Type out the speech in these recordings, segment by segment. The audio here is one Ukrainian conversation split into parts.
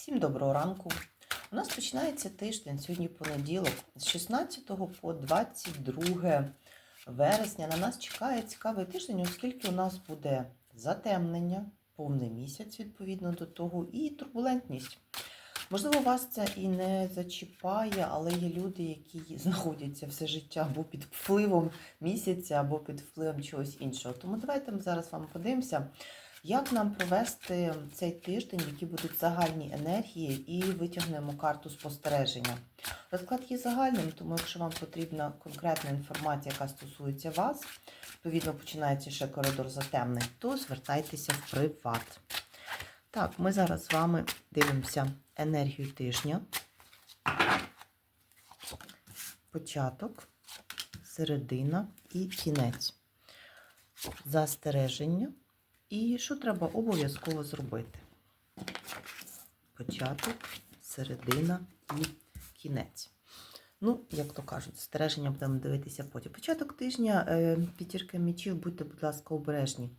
Всім доброго ранку. У нас починається тиждень, сьогодні понеділок, з 16 по 22 вересня. На нас чекає цікавий тиждень, оскільки у нас буде затемнення, повний місяць відповідно до того, і турбулентність. Можливо, вас це і не зачіпає, але є люди, які знаходяться все життя або під впливом місяця, або під впливом чогось іншого. Тому давайте ми зараз вам подивимося, як нам провести цей тиждень, які будуть загальні енергії, і витягнемо карту спостереження. Розклад є загальним, тому якщо вам потрібна конкретна інформація, яка стосується вас, відповідно починається ще коридор затемнень, то звертайтеся в приват. Так, ми зараз з вами дивимося енергію тижня. Початок, середина і кінець. Застереження. І що треба обов'язково зробити? Початок, середина і кінець. Ну, як то кажуть, стереження будемо дивитися потім. Початок тижня е, п'ятірка мічів, будьте, будь ласка, обережні.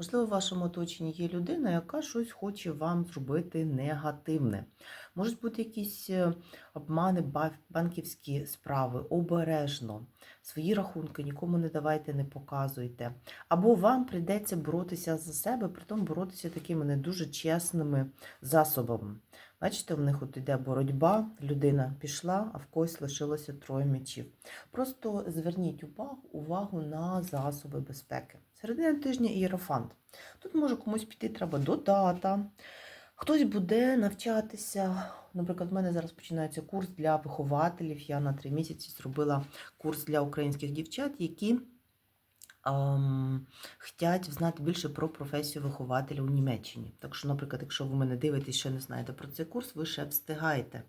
Можливо, в вашому оточенні є людина, яка щось хоче вам зробити негативне. Можуть бути якісь е, обмани, банківські справи, обережно. Свої рахунки нікому не давайте, не показуйте. Або вам прийдеться боротися за себе, притом боротися такими не дуже чесними засобами. Бачите, в них от іде боротьба, людина пішла, а в когось лишилося троє мечів. Просто зверніть увагу, увагу на засоби безпеки. Середина тижня ієрофант. Тут може комусь піти треба до дата. Хтось буде навчатися. Наприклад, в мене зараз починається курс для вихователів. Я на три місяці зробила курс для українських дівчат, які ем, хотять знати більше про професію вихователя у Німеччині. Так що, наприклад, якщо ви мене дивитесь, ще не знаєте про цей курс, ви ще встигаєте.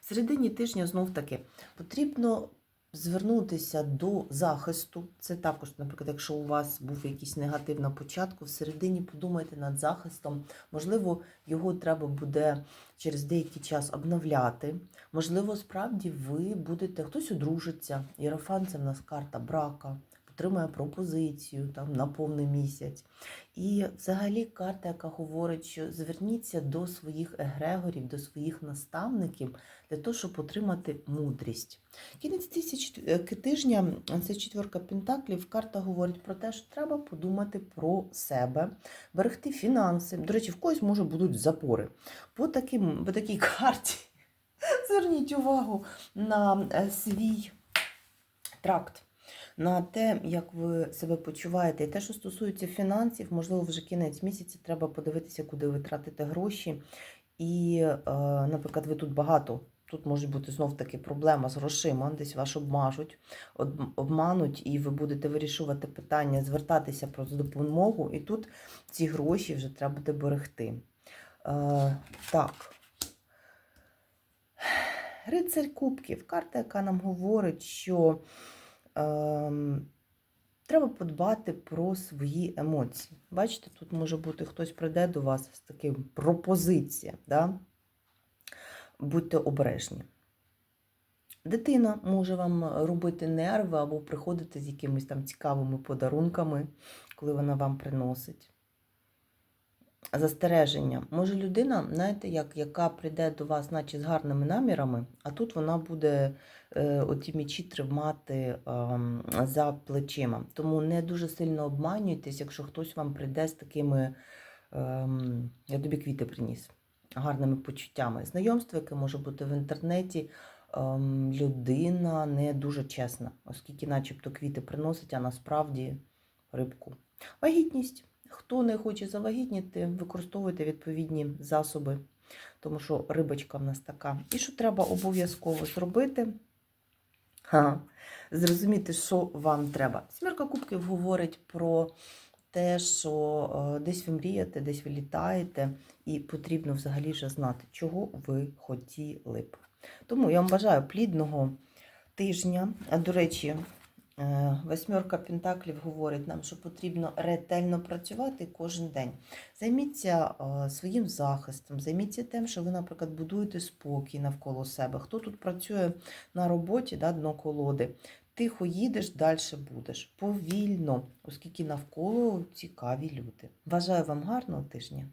В середині тижня знов таки потрібно звернутися до захисту. Це також, наприклад, якщо у вас був якийсь негатив на початку, в середині подумайте над захистом. Можливо, його треба буде через деякий час обновляти. Можливо, справді ви будете хтось одружиться. Єрофан це в нас карта брака. Отримує пропозицію там на повний місяць. І взагалі карта, яка говорить, що зверніться до своїх егрегорів, до своїх наставників для того, щоб отримати мудрість. Кінець тисяч е, тижня, це четверка пентаклів. Карта говорить про те, що треба подумати про себе, берегти фінанси. До речі, в когось може будуть запори. По, таким, по такій карті зверніть увагу на е, свій тракт. На те, як ви себе почуваєте, і те, що стосується фінансів, можливо, вже кінець місяця треба подивитися, куди ви тратите гроші. І, е, наприклад, ви тут багато. Тут може бути знов таки проблема з грошима, десь вас обмажуть, обмануть, і ви будете вирішувати питання, звертатися про допомогу, і тут ці гроші вже треба буде берегти. Е, так. Рицарь Кубків. Карта, яка нам говорить, що треба подбати про свої емоції. Бачите, тут може бути хтось прийде до вас з таким пропозицією. Да? Будьте обережні. Дитина може вам робити нерви або приходити з якимись там цікавими подарунками, коли вона вам приносить. Застереження. Може людина, знаєте, як, яка прийде до вас, наче з гарними намірами, а тут вона буде е, оті мічі тримати ем, за плечима. Тому не дуже сильно обманюйтесь, якщо хтось вам прийде з такими, ем, я тобі квіти приніс, гарними почуттями. Знайомство, яке може бути в інтернеті, ем, людина не дуже чесна, оскільки начебто квіти приносить, а насправді рибку. Вагітність. Хто не хоче завагітніти, використовуйте відповідні засоби, тому що рибочка в нас така. І що треба обов'язково зробити? Ха, зрозуміти, що вам треба. Сімерка кубків говорить про те, що е, десь ви мрієте, десь ви літаєте, і потрібно взагалі вже знати, чого ви хотіли б. Тому я вам бажаю плідного тижня. До речі, Восьмерка Пентаклів говорить нам, що потрібно ретельно працювати кожен день. Займіться е, своїм захистом, займіться тим, що ви, наприклад, будуєте спокій навколо себе. Хто тут працює на роботі, да, дно колоди, тихо їдеш, далі будеш. Повільно, оскільки навколо цікаві люди. Бажаю вам гарного тижня!